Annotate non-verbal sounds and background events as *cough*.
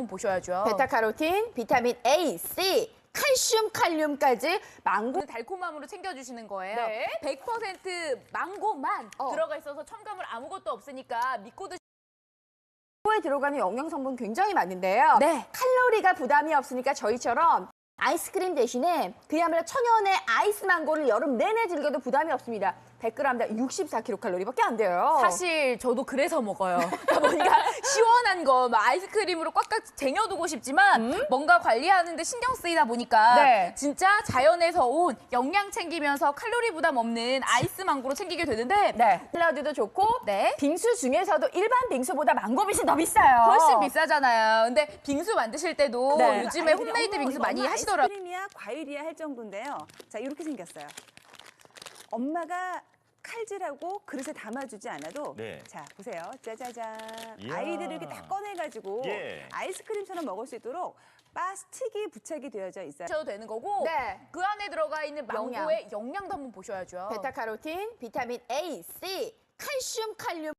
한번 보셔야죠. 베타카로틴, 비타민 A, C, 칼슘, 칼륨까지 망고 그 달콤함으로 챙겨주시는 거예요. 네. 100% 망고만 어. 들어가 있어서 첨가물 아무것도 없으니까 믿고 드시 에 들어가는 영양 성분 굉장히 많은데요. 네. 칼로리가 부담이 없으니까 저희처럼 아이스크림 대신에 그야말로 천연의 아이스 망고를 여름 내내 즐겨도 부담이 없습니다. 100g당 64kcal밖에 안 돼요. 사실 저도 그래서 먹어요. *laughs* 그러니까 뭔가 시원한 거, 막 아이스크림으로 꽉꽉 쟁여두고 싶지만 뭔가 관리하는데 신경 쓰이다 보니까 음? 네. 진짜 자연에서 온 영양 챙기면서 칼로리 부담 없는 아이스 망고로 챙기게 되는데 네. 샐러드도 좋고 네. 빙수 중에서도 일반 빙수보다 망고빗이 더 비싸요. 훨씬 비싸잖아요. 근데 빙수 만드실 때도 네. 요즘에 홈메이드 빙수 많이 하시더라고요. 아이스크림이야 과일이야 할 정도인데요. 자 이렇게 생겼어요. 엄마가 칼질하고 그릇에 담아주지 않아도 네. 자 보세요 짜자잔 이야. 아이들을 이렇게 다 꺼내가지고 예. 아이스크림처럼 먹을 수 있도록 바스틱이 부착이 되어져 있어요. 하셔도 되는 거고 네. 그 안에 들어가 있는 영양. 망고의 영양도 한번 보셔야죠. 베타카로틴, 비타민 A, C, 칼슘, 칼륨